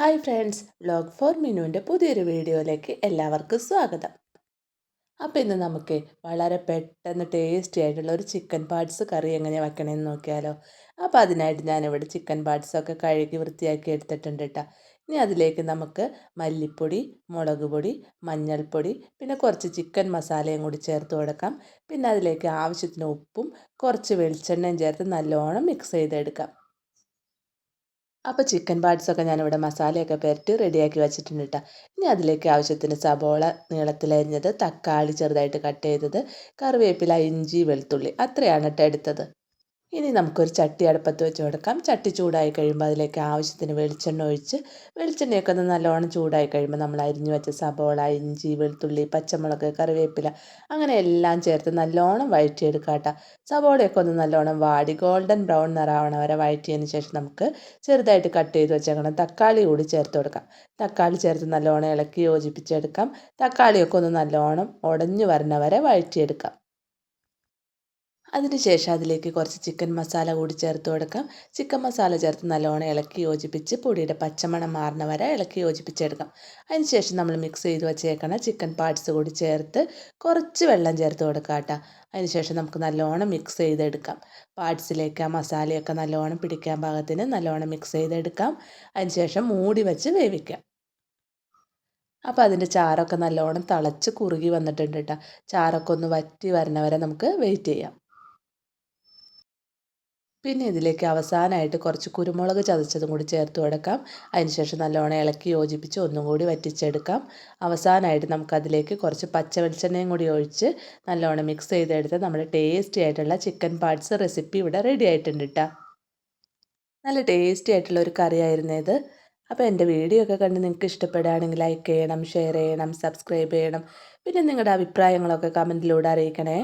Hi friends vlog for മിനുവിന്റെ പുതിയൊരു വീഡിയോയിലേക്ക് എല്ലാവർക്കും സ്വാഗതം. അപ്പോൾ ഇന്ന് നമുക്ക് വളരെ പെട്ടെന്ന് ടേസ്റ്റി ആയിട്ടുള്ള ഒരു ചിക്കൻ പാർട്സ് കറി എങ്ങനെ വെക്കണമെന്ന് നോക്കിയാലോ. അപ്പോൾ അതിനായിട്ട് ഞാനിവിടെ ചിക്കൻ പാർട്സൊക്കെ കഴുകി വൃത്തിയാക്കി എടുത്തിട്ടുണ്ട് കേട്ടോ. ഇനി അതിലേക്ക് നമുക്ക് മല്ലിപ്പൊടി മുളക് പൊടി മഞ്ഞൾപ്പൊടി പിന്നെ കുറച്ച് ചിക്കൻ മസാലയും കൂടി ചേർത്ത് കൊടുക്കാം. പിന്നെ അതിലേക്ക് ആവശ്യത്തിന് ഉപ്പും കുറച്ച് വെളിച്ചെണ്ണയും ചേർത്ത് നല്ലോണം മിക്സ് ചെയ്തെടുക്കാം. അപ്പോൾ ചിക്കൻ പാർട്സൊക്കെ ഞാനിവിടെ മസാലയൊക്കെ പുരട്ടി റെഡിയാക്കി വെച്ചിട്ടുണ്ട് കേട്ടോ ഇനി അതിലേക്ക് ആവശ്യത്തിന് സബോള നീളത്തിലരിഞ്ഞത് തക്കാളി ചെറുതായിട്ട് കട്ട് ചെയ്തത് കറിവേപ്പില ഇഞ്ചി വെളുത്തുള്ളി അത്രയാണ് കേട്ടോ എടുത്തത്. ഇനി നമുക്കൊരു ചട്ടി അടുപ്പത്ത് വെച്ച് കൊടുക്കാം. ചട്ടി ചൂടായി കഴിയുമ്പോൾ അതിലേക്ക് ആവശ്യത്തിന് വെളിച്ചെണ്ണ ഒഴിച്ച് വെളിച്ചെണ്ണയൊക്കെ ഒന്ന് നല്ലോണം ചൂടായി കഴിയുമ്പോൾ നമ്മൾ അരിഞ്ഞു വെച്ച സബോള ഇഞ്ചി വെളുത്തുള്ളി പച്ചമുളക് കറിവേപ്പില അങ്ങനെ എല്ലാം ചേർത്ത് നല്ലോണം വഴറ്റിയെടുക്കാം കേട്ടോ. സബോളയൊക്കെ ഒന്ന് നല്ലോണം വാടി ഗോൾഡൻ ബ്രൗൺ നിറാവണ വരെ വഴറ്റിയതിന് ശേഷം നമുക്ക് ചെറുതായിട്ട് കട്ട് ചെയ്ത് വെച്ചേക്കണം തക്കാളി കൂടി ചേർത്ത് കൊടുക്കാം. തക്കാളി ചേർത്ത് നല്ലോണം ഇളക്കി യോജിപ്പിച്ചെടുക്കാം. തക്കാളിയൊക്കെ ഒന്ന് നല്ലോണം ഉടഞ്ഞു വരണ വരെ വഴറ്റിയെടുക്കാം. അതിനുശേഷം അതിലേക്ക് കുറച്ച് ചിക്കൻ മസാല കൂടി ചേർത്ത് കൊടുക്കാം. ചിക്കൻ മസാല ചേർത്ത് നല്ലോണം ഇളക്കി യോജിപ്പിച്ച് പൊടിയുടെ പച്ചമണം മാറുന്ന വരെ ഇളക്കി യോജിപ്പിച്ചെടുക്കാം. അതിനുശേഷം നമ്മൾ മിക്സ് ചെയ്ത് വെച്ചേക്കണ ചിക്കൻ പാർട്സ് കൂടി ചേർത്ത് കുറച്ച് വെള്ളം ചേർത്ത് കൊടുക്കാം കേട്ടോ. അതിനുശേഷം നമുക്ക് നല്ലോണം മിക്സ് ചെയ്തെടുക്കാം. പാർട്സിലേക്ക് ആ മസാലയൊക്കെ നല്ലോണം പിടിക്കാൻ പാകത്തിന് നല്ലോണം മിക്സ് ചെയ്തെടുക്കാം. അതിനുശേഷം മൂടി വെച്ച് വേവിക്കാം. അപ്പോൾ അതിന്റെ ചാറൊക്കെ നല്ലോണം തിളച്ച് കുറുകി വന്നിട്ടുണ്ട് കേട്ടോ. ചാറൊക്കെ ഒന്ന് വറ്റി വരണവരെ നമുക്ക് വെയിറ്റ് ചെയ്യാം. പിന്നെ ഇതിലേക്ക് അവസാനമായിട്ട് കുറച്ച് കുരുമുളക് ചതച്ചതും കൂടി ചേർത്ത് കൊടുക്കാം. അതിനുശേഷം നല്ലോണം ഇളക്കി യോജിപ്പിച്ച് ഒന്നും കൂടി വറ്റിച്ചെടുക്കാം. അവസാനമായിട്ട് നമുക്കതിലേക്ക് കുറച്ച് പച്ച വെളിച്ചെണ്ണയും കൂടി ഒഴിച്ച് നല്ലോണം മിക്സ് ചെയ്തെടുത്ത് നമ്മുടെ ടേസ്റ്റി ആയിട്ടുള്ള ചിക്കൻ പാർട്സ് റെസിപ്പി ഇവിടെ റെഡി ആയിട്ടുണ്ട് കേട്ടോ നല്ല ടേസ്റ്റി ആയിട്ടുള്ള ഒരു കറിയായിരുന്നു ഇത്. അപ്പോൾ എന്റെ വീഡിയോ ഒക്കെ കണ്ട് നിങ്ങൾക്ക് ഇഷ്ടപ്പെടുകയാണെങ്കിൽ ലൈക്ക് ചെയ്യണം ഷെയർ ചെയ്യണം സബ്സ്ക്രൈബ് ചെയ്യണം. പിന്നെ നിങ്ങളുടെ അഭിപ്രായങ്ങളൊക്കെ കമന്റിലൂടെ അറിയിക്കണേ.